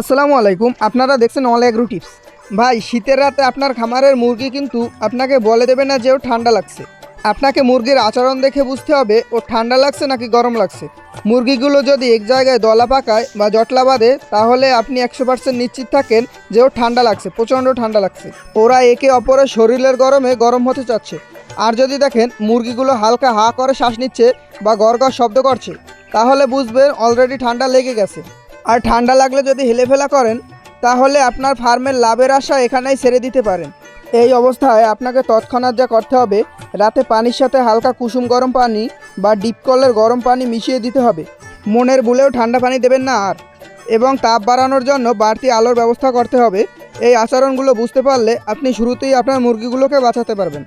আসসালামু আলাইকুম। আপনারা দেখছেন অল এগ্রো টিপস। ভাই, শীতের রাতে আপনার খামারের মুরগি কিন্তু আপনাকে বলে দেবে না যে ও ঠান্ডা লাগছে। আপনাকে মুরগির আচরণ দেখে বুঝতে হবে, ও ঠান্ডা লাগছে নাকি গরম লাগছে। মুরগিগুলো যদি এক জায়গায় দলা পাকায় বা জটলা বাঁধে, তাহলে আপনি একশো পার্সেন্ট নিশ্চিত থাকেন যে ও ঠান্ডা লাগছে, প্রচণ্ড ঠান্ডা লাগছে। ওরা একে অপরের শরীরের গরমে গরম হতে চাচ্ছে। আর যদি দেখেন মুরগিগুলো হালকা হা করে শ্বাস নিচ্ছে বা গড় শব্দ করছে, তাহলে বুঝবেন অলরেডি ঠান্ডা লেগে গেছে। আর ঠান্ডা লাগলে যদি হেলেফেলা করেন, তাহলে আপনার ফার্মের লাভের আশা এখানেই ছেড়ে দিতে পারেন। এই অবস্থায় আপনাকে তৎক্ষণাৎ যা করতে হবে, রাতে পানির সাথে হালকা কুসুম গরম পানি বা ডিপ কলের গরম পানি মিশিয়ে দিতে হবে। মনের ভুলেও ঠান্ডা পানি দেবেন না আর। এবং তাপ বাড়ানোর জন্য বাড়তি আলোর ব্যবস্থা করতে হবে। এই আচরণগুলো বুঝতে পারলে আপনি শুরুতেই আপনার মুরগিগুলোকে বাঁচাতে পারবেন।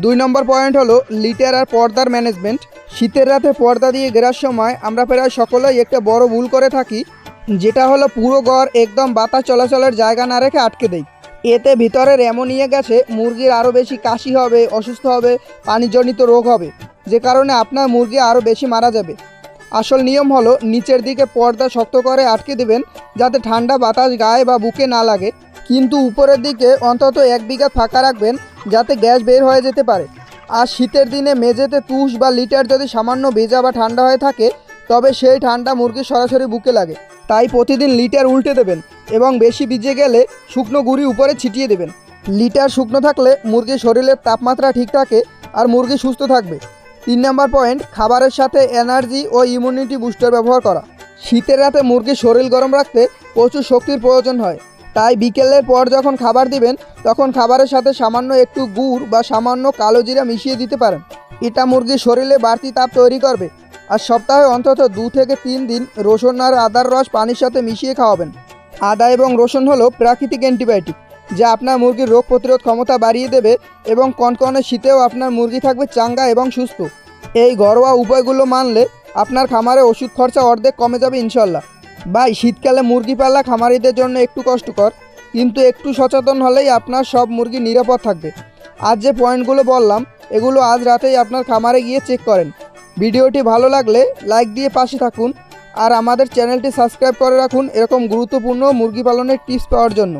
দুই নম্বর পয়েন্ট হলো লিটার আর পর্দার ম্যানেজমেন্ট। শীতের রাতে পর্দা দিয়ে ঘেরার সময় আমরা প্রায় সকলেই একটা বড় ভুল করে থাকি যেটা হলো পুরো ঘর একদম বাতাস চলাচলের জায়গা না রেখে আটকে দেয় এতে ভিতরের অ্যামোনিয়া গ্যাসে মুরগির আরও বেশি কাশি হবে, অসুস্থ হবে, পানিজনিত রোগ হবে, যে কারণে আপনার মুরগি আরও বেশি মারা যাবে। আসল নিয়ম হলো নিচের দিকে পর্দা শক্ত করে আটকে দেবেন, যাতে ঠান্ডা বাতাস গায়ে বা বুকে না লাগে। কিন্তু উপরের দিকে অন্তত এক বিঘা ফাঁকা রাখবেন, যাতে গ্যাস বের হয়ে যেতে পারে। আর শীতের দিনে মেঝেতে তুষ বা লিটার যদি সামান্য ভেজা বা ঠান্ডা হয়ে থাকে তবে সেই ঠান্ডা মুরগির সরাসরি বুকে লাগে। তাই প্রতিদিন লিটার উল্টে দেবেন এবং বেশি ভিজে গেলে শুকনো গুঁড়ি উপরে ছিটিয়ে দেবেন। লিটার শুকনো থাকলে মুরগির শরীরের তাপমাত্রা ঠিক থাকে আর মুরগি সুস্থ থাকবে। তিন নম্বর পয়েন্ট, খাবারের সাথে এনার্জি ও ইমিউনিটি বুস্টার ব্যবহার করা। শীতের রাতে মুরগির শরীর গরম রাখতে প্রচুর শক্তির প্রয়োজন হয়। তাই বিকেলের পর যখন খাবার দিবেন, তখন খাবারের সাথে সামান্য একটু গুড় বা সামান্য কালো জিরা মিশিয়ে দিতে পারেন। এটা মুরগির শরীরে বাড়তি তাপ তৈরি করবে। আর সপ্তাহে অন্তত দু থেকে তিন দিন রসুন আর আদার রস পানির সাথে মিশিয়ে খাওয়াবেন। আদা এবং রসুন হলো প্রাকৃতিক অ্যান্টিবায়োটিক, যা আপনার মুরগির রোগ প্রতিরোধ ক্ষমতা বাড়িয়ে দেবে এবং কনকনে শীতেও আপনার মুরগি থাকবে চাঙ্গা এবং সুস্থ। এই ঘরোয়া উপায়গুলো মানলে আপনার খামারে ওষুধ খরচা অর্ধেক কমে যাবে ইনশাল্লাহ। ভাই, শীতকালে মুরগি পালা খামারিদের জন্য একটু কষ্টকর, কিন্তু একটু সচেতন হলেই আপনার সব মুরগি নিরাপদ থাকবে। আজ যে পয়েন্টগুলো বললাম, এগুলো আজ রাতেই আপনার খামারে গিয়ে চেক করেন। ভিডিওটি ভালো লাগলে লাইক দিয়ে পাশে থাকুন আর আমাদের চ্যানেলটি সাবস্ক্রাইব করে রাখুন এরকম গুরুত্বপূর্ণ মুরগি পালনের টিপস পাওয়ার জন্য।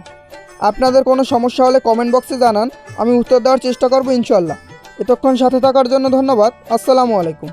আপনাদের কোনো সমস্যা হলে কমেন্ট বক্সে জানান, আমি উত্তর দেওয়ার চেষ্টা করব ইনশাল্লাহ এতক্ষণ সাথে থাকার জন্য ধন্যবাদ, আসসালামু আলাইকুম।